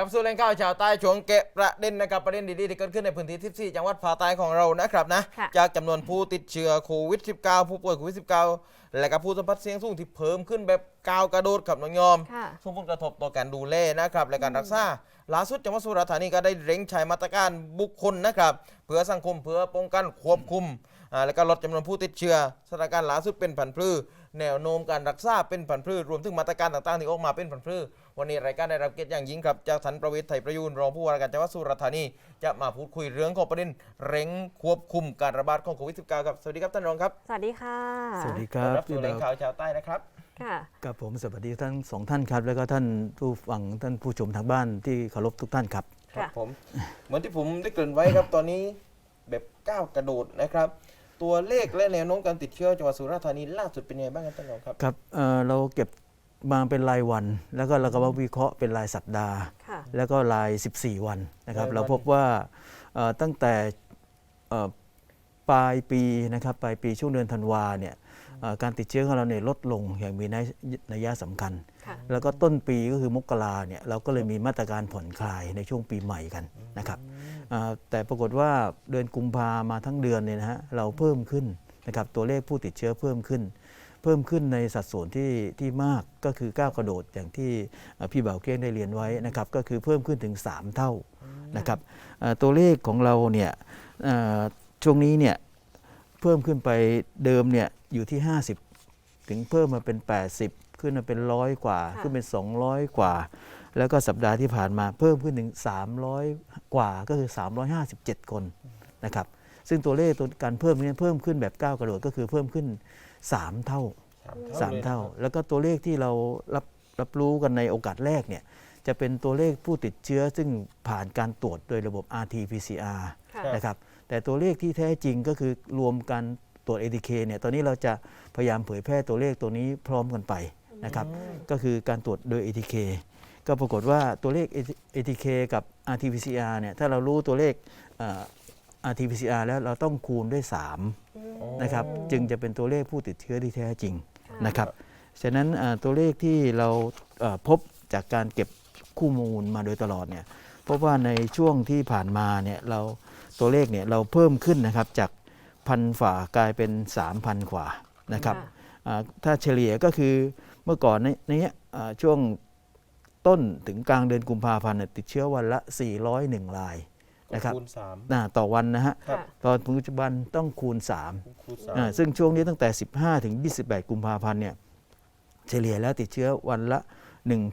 ครับสู่แหล่งข่าวชาวใต้ช่วงเกะประเด็นนะครับประเด็นดีๆที่เกิดขึ้นในพื้นที่ 14 จังหวัดภาคใต้ของเรานะครับนะค่ะจากจำนวนผู้ติดเชื้อโควิด -19 ผู้ป่วยโควิด -19 และก็ผู้สัมผัสเสี่ยงสูงที่เพิ่มขึ้นแบบก้าวกระโดดครับน้องยอมค่ะส่งผลกระทบต่อการดูแลนะครับและการรักษาล่าสุดจังหวัดสุราษฎร์ธานีก็ได้เร่งใช้มาตรการบุคคลนะครับเพื่อสังคมเพื่อป้องกันควบคุมอ่าและก็ลดจำนวนผู้ติดเชื้อสถานการณ์ล่าสุดเป็นผันพืชแนวโน้มการรักษาเป็นผันพืชรวมถึงมาตรการต่างๆที่ออกมาเป็นผันพืช วันนี้รายการได้รับเกียรติอย่างยิ่งครับจากท่านประวิทย์ไทยประยูนรองผู้ว่าราชการจังหวัดสุราษฎร์ธานีจะมาพูดคุยเรื่องของประเด็นเร่งควบคุมการระบาดของโควิด -19 ครับสวัสดีครับท่านรองครับสวัสดีค่ะสวัสดีครับต้อนสู่แหล่งข่าวชาวใต้นะครับค่ะกับผมสวัสดีทั้งสองท่านครับ แล้วก็ท่านผู้ฟังท่านผู้ชมทางบ้านที่เคารพทุกท่านครับครับค่ะผมเหมือนที่ผมได้เกริ่นไว้ครับตอนนี้แบบก้าวกระโดดนะครับตัวเลขและแนวโน้มการติดเชื้อจังหวัดสุราษฎร์ธานีล่าสุดเป็นยังไงบ้างครับท่านรองครับครับเอ่อเราเก็บ มาเป็นรายวัน แล้วก็เราก็มาวิเคราะห์เป็นรายสัปดาห์ ค่ะแล้วก็ราย 14 วันนะครับรายวันเราพบว่าเอ่อตั้งแต่เอ่อปลายปีนะครับปลายปีช่วงเดือนธันวาเนี่ยเอ่อการติดเชื้อของเราเนี่ยลดลงอย่างมีนัยนัยสำคัญ ค่ะ แล้วก็ต้นปีก็คือมกราเนี่ยเราก็เลยมีมาตรการผ่อนคลายในช่วงปีใหม่กันนะครับอ่าแต่ปรากฏว่าเดือนกุมภามาทั้งเดือนเนี่ยนะฮะเราเพิ่มขึ้นนะครับตัวเลขผู้ติดเชื้อเพิ่มขึ้น เพิ่มขึ้นในสัดส่วนที่ที่มากก็คือก้าวกระโดดอย่างที่อ่าพี่บ่าวเก้งได้เรียนไว้นะครับก็คือเพิ่มขึ้นถึง 3 เท่านะครับอ่าตัวเลขของเราเนี่ยอ่าช่วงนี้เนี่ยเพิ่มขึ้นไปเดิมเนี่ยอยู่ที่ 50 ถึงเพิ่มมาเป็น 80 ขึ้นมาเป็นร้อยกว่าค่ะขึ้นเป็น 200 กว่า แล้วก็สัปดาห์ที่ผ่านมาเพิ่มขึ้นถึง 300 กว่าก็คือ 357 คนนะครับซึ่งตัวเลขตัวการเพิ่มนี้เพิ่มขึ้นแบบก้าวกระโดดก็คือเพิ่มขึ้น 3 เท่าสาม3เท่าเท่า แล้วก็ตัวเลขที่เรารับรับรู้กันในโอกาสแรกเนี่ยจะเป็นตัวเลขผู้ติดเชื้อซึ่งผ่านการตรวจโดยระบบ RT-PCR ค่ะนะครับแต่ตัวเลขที่แท้จริงก็คือรวมกันตรวจ ATK เนี่ยตอนนี้เราจะพยายามเผยแพร่ตัวเลขตัวนี้พร้อมกันไปนะครับก็คือการตรวจโดย ATK ก็ปรากฏว่าตัวเลข ATK กับ RT-PCR เนี่ยถ้าเรารู้ตัวเลขเอ่อ RT-PCR แล้วเราต้องคูณด้วย 3 นะครับจึงจะเป็นตัวเลขผู้ติดเชื้อที่แท้จริงค่ะนะครับฉะนั้นเอ่อตัวเลขที่เราเอ่อพบจากการเก็บข้อมูลมาโดยตลอดเนี่ยพบว่าในช่วงที่ผ่านมาเนี่ยเราตัวเลขเนี่ยเราเพิ่มขึ้นนะครับจากพันฝ่ากลายเป็น 3,000 กว่านะครับค่ะอ่าถ้าเฉลี่ยก็คือเมื่อก่อนในในเนี้ยอ่าช่วงต้นถึงกลางเดือนกุมภาพันธ์เนี่ยติดเชื้อวันละ 401ราย นะครับคูณสามนะต่อวันนะฮะครับค่ะตอนปัจจุบันต้องคูณ3คูณสามอ่าซึ่งช่วงนี้ตั้งแต่ 15 ถึง 28 กุมภาพันธ์เนี่ยเฉลี่ยแล้วติดเชื้อวันละ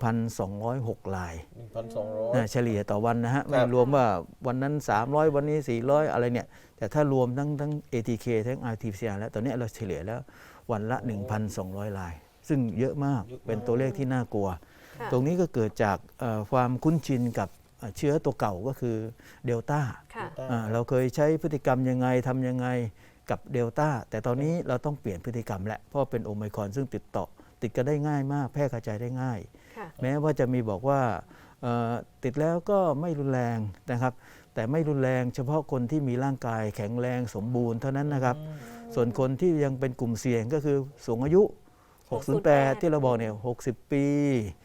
1,206ราย หนึ่งพันสองร้อย นะเฉลี่ยต่อวันนะฮะไม่ครับรวมว่าวันนั้น 300 วันนี้ 400 อะไรเนี่ย แต่ถ้ารวมทั้งทั้ง ATK ทั้ง RT-PCR แล้วตอนนี้เราเฉลี่ยแล้ววันละ 1,200 ราย ซึ่งเยอะมาก เป็นตัวเลขที่น่ากลัว ค่ะ ตรงนี้ก็เกิดจากเอ่อความคุ้นชินกับ เอ่อเชื้อตัวเก่าก็คือเดลต้าค่ะอ่าเราเคยใช้พฤติกรรมยังไงทำยังไงกับเดลต้าแต่ตอนนี้เราต้องเปลี่ยนพฤติกรรมแล้วเพราะเป็นโอไมครอนซึ่งติดต่อ ติดกันได้ง่ายมาก แพร่กระจายได้ง่ายค่ะแม้ว่าจะมีบอกว่าเอ่อติดแล้วก็ไม่รุนแรงนะครับ แต่ไม่รุนแรงเฉพาะคนที่มีร่างกายแข็งแรงสมบูรณ์เท่านั้นนะครับ ส่วนคนที่ยังเป็นกลุ่มเสี่ยงก็คือสูงอายุ 608 ที่เราบอกเนี่ย60 ปี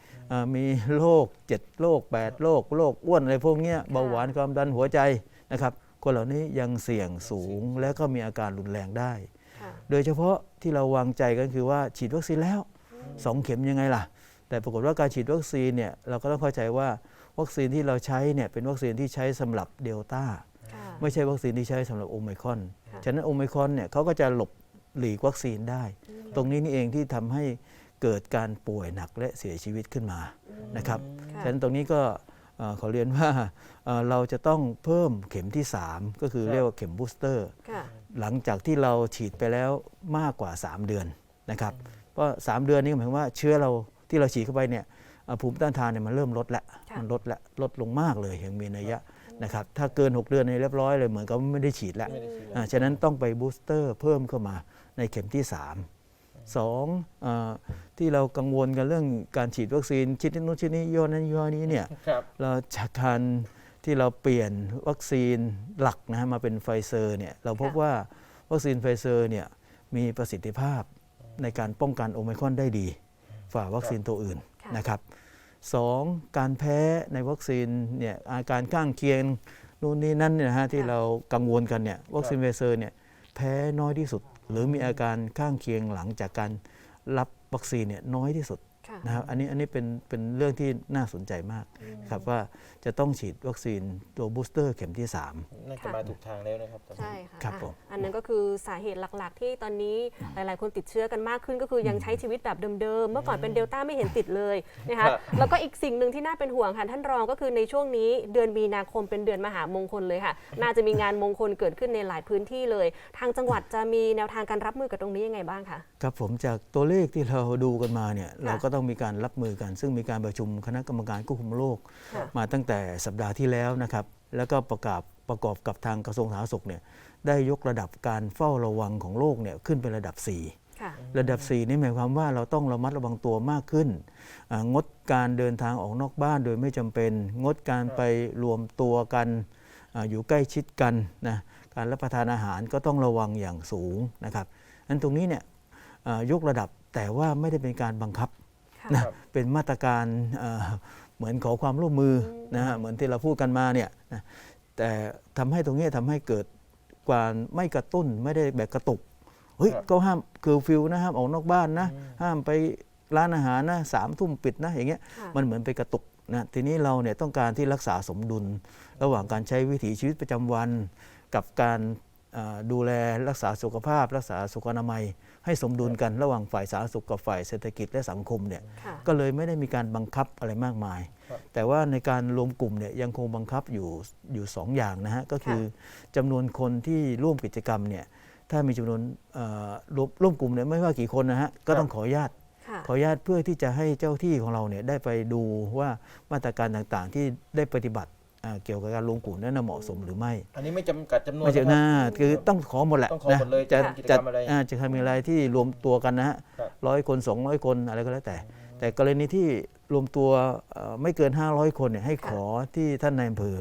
อ่า มีโรค7โรค8โรคโรคอ้วนอะไรพวกเนี้ยเบาหวานความดันหัวใจนะครับคนเหล่านี้ยังเสี่ยงสูงและก็มีอาการรุนแรงได้ค่ะโดยเฉพาะที่เราวางใจกันคือว่าฉีดวัคซีนแล้ว 2 เข็มยังไงล่ะ แต่ปรากฏว่าการฉีดวัคซีนเนี่ยเราก็ต้องเข้าใจว่าวัคซีนที่เราใช้เนี่ยเป็นวัคซีนที่ใช้สำหรับเดลต้าค่ะไม่ใช่วัคซีนที่ใช้สำหรับโอไมครอนค่ะฉะนั้นโอไมครอนเนี่ยเขาก็จะหลบหลีกวัคซีนได้ ตรงนี้นี่เองที่ทำให้ เกิดการป่วยหนักและเสียชีวิตขึ้นมานะครับค่ะฉะนั้นตรงนี้ก็เอ่อขอเรียนว่าเอ่อเราจะต้องเพิ่มเข็มที่ 3 ก็คือเรียกว่าเข็มบูสเตอร์ค่ะหลังจากที่เราฉีดไปแล้วมากกว่า 3 เดือนนะครับเพราะ3เดือนนี้หมายความว่าเชื้อเราที่เราฉีดเข้าไปเนี่ยเอ่อภูมิต้านทานเนี่ยมันเริ่มลดแล้วค่ะมันลดแล้วลดลงมากเลยอย่างมีนัยยะนะครับถ้าเกิน 6 เดือนนี่เรียบร้อยเลยเหมือนกับไม่ได้ฉีดแล้วไม่ได้ฉีดแล้วอ่าฉะนั้นต้องไปบูสเตอร์เพิ่มเข้ามาในเข็มที่ 3 สองเออที่เรากังวลกันเรื่องการฉีดวัคซีนชนิดนู้นชนิดนี้ยี่ห้อนั้นยี่ห้อนี้เนี่ยครับเราจากการที่เราเปลี่ยนวัคซีนหลักนะฮะมาเป็นไฟเซอร์เนี่ยเราพบค่ะว่าวัคซีนไฟเซอร์เนี่ยมีประสิทธิภาพในการป้องกันโอไมครอนได้ดีฝ่าวัคซีนตัวอื่นค่ะนะครับสองการแพ้ในวัคซีนเนี่ยอาการข้างเคียงนู่นนี่นั่นเนี่ยนะฮะที่ค่ะเรากังวลกันเนี่ยวัคซีนไฟเซอร์เนี่ยแพ้น้อยที่สุด หรือมีอาการข้างเคียงหลังจากการรับวัคซีนเนี่ยน้อยที่สุด นะครับอันนี้อันนี้เป็นเป็นเรื่องที่น่าสนใจมากครับว่าจะต้องฉีดวัคซีนตัวบูสเตอร์เข็มที่ 3 น่าจะมาถูกทางแล้วนะครับตอนนี้ใช่ค่ะครับอะผมอันนั้นก็คือสาเหตุหลักๆ ที่ตอนนี้หลายๆ คนติดเชื้อกันมากขึ้น ก็คือยังใช้ชีวิตแบบเดิมๆ เมื่อก่อนเป็นเดลต้าไม่เห็นติดเลยนะครัคะบแล้วก็อีกสิ่งหนึ่งที่น่าเป็นห่วงค่ะท่านรองก็คือในช่วงนี้เดือนมีนาคมเป็นเดือนมหามงคลเลยค่ะ น่าจะมีงานมงคลเกิดขึ้นในหลายพื้นที่เลย ทางจังหวัดจะมีแนวทางการรับมือกับตรงนี้ยังไงบ้างคะครับผมจากตัวเลขที่เราดูกันมาเนี่ยเราก็ต้องมีการรับมือกัน ซึ่งมีการประชุมคณะกรรมการควบคุมโรคค่ะมาตั้งแต่สัปดาห์ที่แล้วนะครับ แล้วก็ประกาศประกอบกับทางกระทรวงสาธารณสุขเนี่ยได้ยกระดับการเฝ้าระวังของโรคเนี่ยขึ้นเป็นระดับ4ค่ะระดับ 4 นี่หมายความว่าเราต้องระมัดระวังตัวมากขึ้นอ่างดการเดินทางออกนอกบ้านโดยไม่จำเป็น งดการไปรวมตัวกันอาอยู่ใกล้ชิดกันนะการรับประทานอาหารก็ต้องระวังอย่างสูงนะครับอันตรงนี้เนี่ยอ่ายกระดับแต่ว่าไม่ได้เป็นการบังคับค่ะ นะเป็นมาตรการเอ่อเหมือนขอความร่วมมือนะฮะเหมือนที่เราพูดกันมาเนี่ยนะแต่ทำให้ตรงนี้ทำให้เกิดการไม่กระตุ้นไม่ได้แบบกระตุกเฮ้ยครับก็ห้ามคือฟิวนะห้ามออกนอกบ้านนะห้ามไปร้านอาหารนะสามทุ่มปิดนะอย่างเงี้ยค่ะมันเหมือนไปกระตุกนะทีนี้เราเนี่ยต้องการที่รักษาสมดุล ระหว่างการใช้วิถีชีวิตประจำวัน กับการเอ่อ ดูแลรักษาสุขภาพ รักษาสุขอนามัย ให้สมดุลกันระหว่างฝ่ายสาธารณสุขกับฝ่ายเศรษฐกิจและสังคมเนี่ยค่ะก็เลยไม่ได้มีการบังคับอะไรมากมายครับแต่ว่าในการรวมกลุ่มเนี่ยยังคงบังคับอยู่อยู่สองอย่างนะฮะก็คือจำนวนคนที่ร่วมกิจกรรมเนี่ยถ้ามีจำนวนเอ่อรวมร่วมกลุ่มเนี่ยไม่ว่ากี่คนนะฮะก็ต้องขออนุญาตค่ะขออนุญาตเพื่อที่จะให้เจ้าที่ของเราเนี่ยได้ไปดูว่ามาตรการต่างๆที่ได้ปฏิบัติอ่า เกี่ยวกับการรวมกลุ่มนั้นนะเหมาะสมหรือไม่ อันนี้ไม่จำกัดจำนวนไม่ใช่นะหคน้ารับคือต้องขอหมดแหละต้องขอหมดเลยจะจะทำกิจกรจะรมอะไรอ่าจะทำอะไรที่รวมตัวกันนะฮะครับร้อยคนสองร้อยคนอะไรก็แล้วแต่ แต่กรณีที่รวมตัวเอ่อไม่เกิน 500 คนเนี่ยให้ขอที่ท่านนายอำเภอ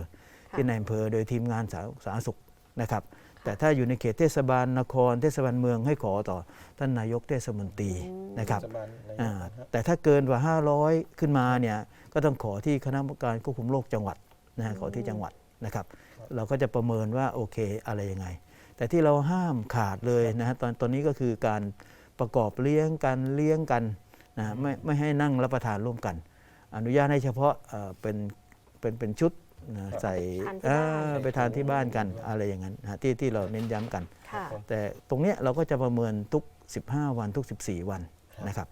ค่ะที่นายอำเภอโดยทีมงานสาสาธารณสุขนะครับ แต่ถ้าอยู่ในเขตเทศบาลนคร เทศบาลเมืองให้ขอต่อท่านนายกเทศมนตรีนะครับเทศบาลอะไรอ่าอย่างเงี้ยนะฮะแต่ถ้าเกินกว่า 500 ขึ้นมาเนี่ยก็ต้องขอที่คณะกรรมการควบคุมโรคจังหวัด นะฮะขอที่จังหวัดนะครับ เราก็จะประเมินว่าโอเคอะไรยังไง แต่ที่เราห้ามขาดเลยนะฮะตอนตอนนี้ก็คือการประกอบเลี้ยงกันเลี้ยงกันนะฮะไม่ไม่ให้นั่งรับประทานร่วมกัน อนุญาตให้เฉพาะเอ่อเป็นเป็นเป็นชุดนะใส่ทานที่บ้านเอ่อไปทานที่บ้านกันอะไรอย่างนั้นนะฮะที่ที่เราเน้นย้ำกันค่ะแต่ตรงเนี้ยเราก็จะประเมินทุก 15 วันทุก 14 วันครับนะครับ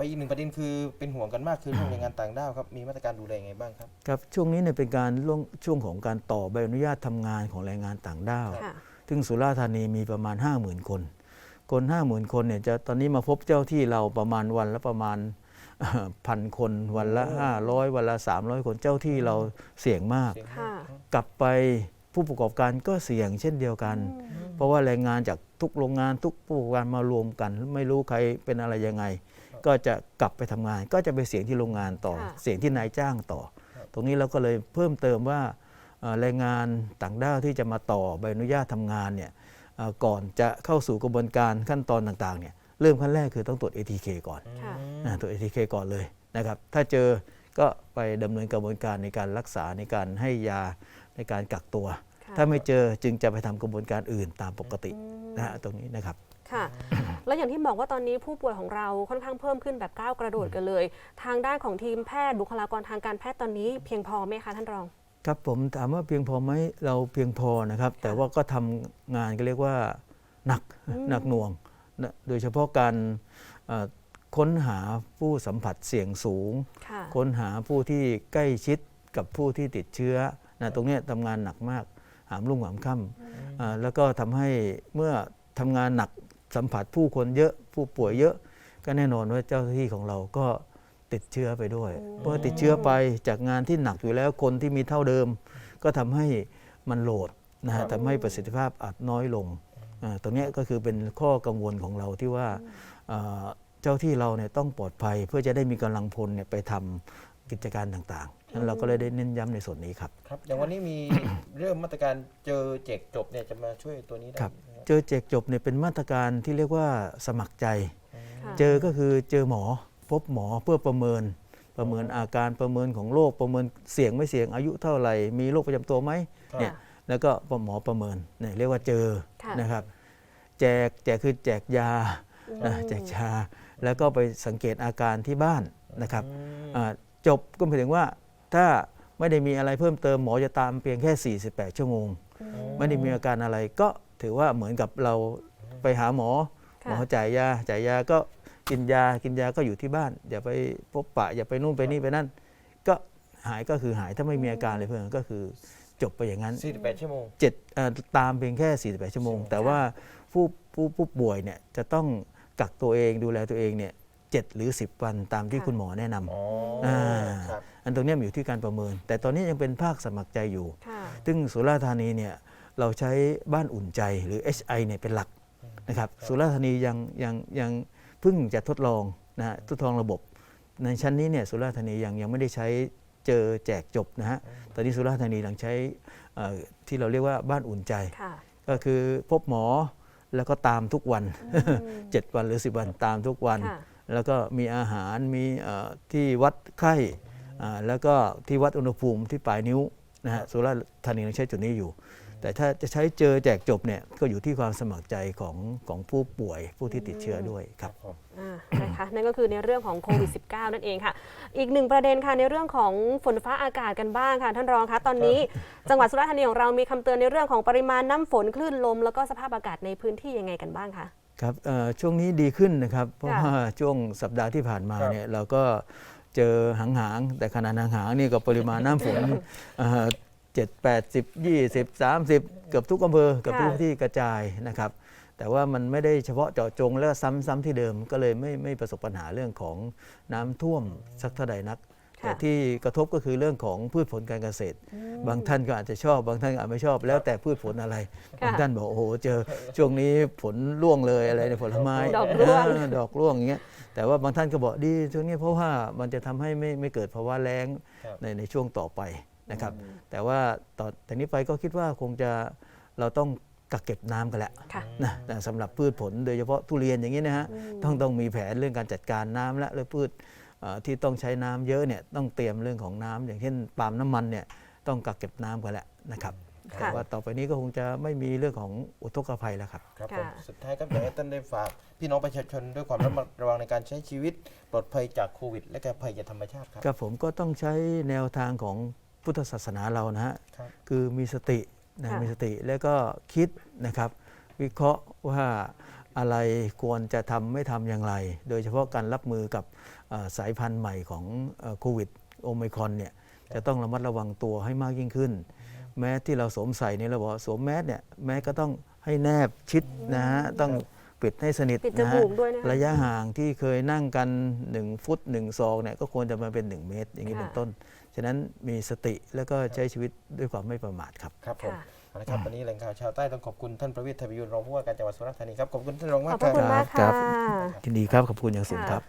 ไปอีกหนึ่งประเด็นคือเป็นห่วงกันมากคือเรื่องแรงงานต่างด้าวครับมีมาตรการดูแลยังไงบ้างครับครับช่วงนี้เนี่ยเป็นการล่วงช่วงของการต่อใบอนุญาตทำงานของแรงงานต่างด้าว ค่ะ ซึ่งสุราษฎร์ธานีมีประมาณ 50,000 คน คน 50,000 คนเนี่ยจะตอนนี้มาพบเจ้าที่เราประมาณวันละประมาณพันคนวันละ 500 วันละ 300 คนเจ้าที่เราเสี่ยงมาก เสียงค่ะ กลับไปผู้ประกอบการก็เสี่ยงเช่นเดียวกัน เพราะว่าแรงงานจากทุกโรงงานทุกผู้ประกอบการมารวมกัน ไม่รู้ใครเป็นอะไรยังไง ก็จะกลับไปทำงาน ก็จะไปเสี่ยงที่โรงงานต่อค่ะเสี่ยงที่นายจ้างต่อ ตรงนี้เราก็เลยเพิ่มเติมว่าเอ่อแรงงานต่างด้าวที่จะมาต่อใบอนุญาตทำงานเนี่ยเอ่อก่อนจะเข้าสู่กระบวนการขั้นตอนต่างๆเนี่ยเริ่มขั้นแรกคือต้องตรวจ ATK ก่อนค่ะนะตรวจ ATK ก่อนเลยนะครับถ้าเจอก็ไปดำเนินกระบวนการในการรักษาในการให้ยาในการกักตัวค่ะถ้าไม่เจอจึงจะไปทำกระบวนการอื่นตามปกตินะฮะตรงนี้นะครับค่ะ แล้วอย่างที่บอกว่าตอนนี้ผู้ป่วยของเราค่อนข้างเพิ่มขึ้นแบบก้าวกระโดดกันเลย ทางด้านของทีมแพทย์บุคลากรทางการแพทย์ตอนนี้เพียงพอไหมคะท่านรอง ครับผมถามว่าเพียงพอไหมเราเพียงพอนะครับ แต่ว่าก็ทำงานก็เรียกว่าหนักหนักหน่วงนะโดยเฉพาะการเอ่อค้นหาผู้สัมผัสเสี่ยงสูงค่ะค้นหาผู้ที่ใกล้ชิดกับผู้ที่ติดเชื้อนะตรงเนี้ยทำงานหนักมาก หามรุ่งหามค่ำอ่าแล้วก็ทำให้เมื่อทำงานหนัก สัมผัสผู้คนเยอะผู้ป่วยเยอะ ก็แน่นอนว่าเจ้าหน้าที่ของเราก็ติดเชื้อไปด้วยเมื่อติดเชื้อไปจากงานที่หนักอยู่แล้วคนที่มีเท่าเดิม ก็ทำให้มันโหลดนะครัฮะบทำให้ประสิทธิภาพอาจน้อยลงอ่าตรงเนี้ยก็คือเป็นข้อกังวลของเราที่ว่าอ่าเจ้าที่เราเนี่ยต้องปลอดภัย เพื่อจะได้มีกำลังพลเนี่ยไปทำกิจการต่างๆนั้นเราก็เลยได้เน้นย้ำในส่วนนี้ครับ ครับ อย่างวันนี้มีเรื่องมาตรการเจอแจกจบเนี่ยจะมาช่วยตัวนี้ได้ ครับไหมครับเจอแจกจบเนี่ยเป็นมาตรการที่เรียกว่าสมัครใจค่ะเจอก็คือเจอหมอพบหมอเพื่อประเมินปประเมินอาการประเมินของโรคประเมินเสี่ยงไม่เสี่ยงอายุเท่าไหร่ มีโรคประจำตัวไหมครับเนี่ยแล้วก็หมอประเมินเนี่ยเรียกว่าเจอค่ะนะครับ แจกแจกคือแจกยานะแจกยาแล้วก็ไปสังเกตอาการที่บ้านนะครับอืมอ่าจบก็หมายถึงว่าถ้าไม่ได้มีอะไรเพิ่มเติมหมอจะตามเพียงแค่ 48 ชั่วโมง ไม่ได้มีอาการอะไรก็ ถือว่าเหมือนกับเราไปหาหมอค่ะหมอจ่ายยาจ่ายยาก็กินยากินยาก็อยู่ที่บ้าน อย่าไปพบปะ อย่าไปนู่นไปนี่ไปนั่น ก็หายก็คือหายถ้าไม่มีอาการอะไรเพิ่มก็คือจบไปอย่างนั้น 48 ชั่วโมง เจ็ดเอ่อตามเพียงแค่ 48 ชั่วโมง แต่ว่าผู้ผู้ผู้ป่วยเนี่ยจะต้องกักตัวเองดูแลตัวเองเนี่ยเจ็ดหรือ 10 วันตามที่ค่ะคุณหมอแนะนำอ๋ออ่าครับ อันตรงเนี้ยมันอยู่ที่การประเมิน แต่ตอนนี้ยังเป็นภาคสมัครใจอยู่ ค่ะ ซึ่งสุราษฎร์ธานีเนี่ย เราใช้บ้านอุ่นใจหรือ HI เนี่ยเป็นหลักนะครับสุราษฎร์ธานียังยังยังเพิ่งจะทดลองนะฮะทดลองระบบ ในชั้นนี้เนี่ยสุราษฎร์ธานียังยังไม่ได้ใช้เจอแจกจบนะฮะตอนนี้สุราษฎร์ธานียังใช้เอ่อที่เราเรียกว่าบ้านอุ่นใจค่ะก็คือพบหมอแล้วก็ตามทุกวัน 7 วันหรือ 10 วันตามทุกวันค่ะแล้วก็มีอาหารมีเอ่อที่วัดไข้อ่าแล้วก็ที่วัดอุณหภูมิที่ปลายนิ้ว นะฮะสุราษฎร์ธานียังใช้จุดนี้อยู่ แต่ถ้าจะใช้เจอแจกจบเนี่ยก็อยู่ที่ความสมัครใจของของผู้ป่วยผู้ที่ติดเชื้อด้วยครับผมอ่านะคะนั่นก็คือในเรื่องของโควิด -19 นั่นเองค่ะ อีกหนึ่งประเด็นค่ะในเรื่องของฝนฟ้าอากาศกันบ้างค่ะท่านรองคะตอนนี้ จังหวัดสุราษฎร์ธานีของเรามีคำเตือนในเรื่องของปริมาณน้ำฝนคลื่นลม แล้วก็สภาพอากาศในพื้นที่ยังไงกันบ้างคะ ครับเอ่อช่วงนี้ดีขึ้นนะครับ เพราะค่ะว่าช่วงสัปดาห์ที่ผ่านมาครับ เนี่ยเราก็ เจอหางๆแต่ขนาดหางๆนี่ก็ปริมาณน้ำฝนเจ็ดแปดสิบยี่สิบสามสิบเกือบทุกอำเภอเกือบทุกค่ะที่กระจายนะครับแต่ว่ามันไม่ได้เฉพาะเจาะจงแล้วซ้ำๆที่เดิมก็เลยไม่ไม่ประสบปัญหาเรื่องของน้ำท่วมสักเท่าใดนักค่ะ แต่ที่กระทบก็คือเรื่องของพืชผลการเกษตร บางท่านก็อาจจะชอบ บางท่านก็อาจไม่ชอบ แล้วแต่พืชผลอะไรค่ะบางท่านบอกโอ้โหเจอช่วงนี้ผลร่วงเลยอะไรในยผลไม้ดอกร่วงเออดอกร่วงอย่างเงี้ยแต่ว่าบางท่านก็บอกดีช่วงนี้เพราะว่ามันจะทำให้ไม่ไม่เกิดภาวะแล้งครับในในช่วงต่อไปนะครับ แต่ว่าต่อแต่นี้ไปก็คิดว่าคงจะเราต้องกักเก็บน้ำกันแหละค่ะนะแต่สำหรับพืชผลโดยเฉพาะทุเรียนอย่างนี้นะฮะต้องต้องมีแผนเรื่องการจัดการน้ำและหรือพืชเอ่อ ที่ต้องใช้น้ำเยอะเนี่ยต้องเตรียมเรื่องของน้ำอย่างเช่นปาล์มน้ำมันเนี่ยต้องกักเก็บน้ำกันแหละนะครับค่ะแต่ว่าต่อไปนี้ก็คงจะไม่มีเรื่องของอุทกภัยแล้วครับครับผมค่ะสุดท้ายครับอยากให้ท่านได้ฝาก พี่น้องประชาชนด้วยความระมัดระวังในการใช้ชีวิตปลอดภัยจากโควิด และก็ภัยจากธรรมชาติครับกับผมก็ต้องใช้แนวทางของพุทธศาสนาเรานะฮะครับคือมีสตินะค่ะมีสติแล้วก็คิดนะครับ วิเคราะห์ว่า อะไรควรจะทำไม่ทำอย่างไร โดยเฉพาะการรับมือกับเอ่อสายพันธุ์ใหม่ของเอ่อโควิดโอไมครอนเนี่ยจะต้องระมัดระวังตัวให้มากยิ่งขึ้น แม้ที่เราสวมใส่เนี่ยเราบอกว่าสวมแมสเนี่ยแม้ก็ต้องให้แนบชิดนะฮะต้องปิดให้สนิทปิดจนะฮะมูกด้วยนะคะระยะห่างที่เคยนั่งกัน 1 ฟุต1ซองเนี่ยก็ควรจะมาเป็น 1 เมตร อย่างนี้ค่ะเป็นต้น ฉะนั้นมีสติแล้วก็ใช้ชีวิตด้วยความไม่ประมาทครับครับผม ค่ะเอาละครับวันนี้แหล่งข่าวชาวใต้ต้องขอบคุณท่านประวิทย์ทวียุนรองผู้ว่าการจังหวัดสุราษฎร์ธานีครับขอบคุณท่านรองขมาอกบคพรัระบคุณมากครัค่ะบยินดีครับ ขอบคุณอย่างสูงครับ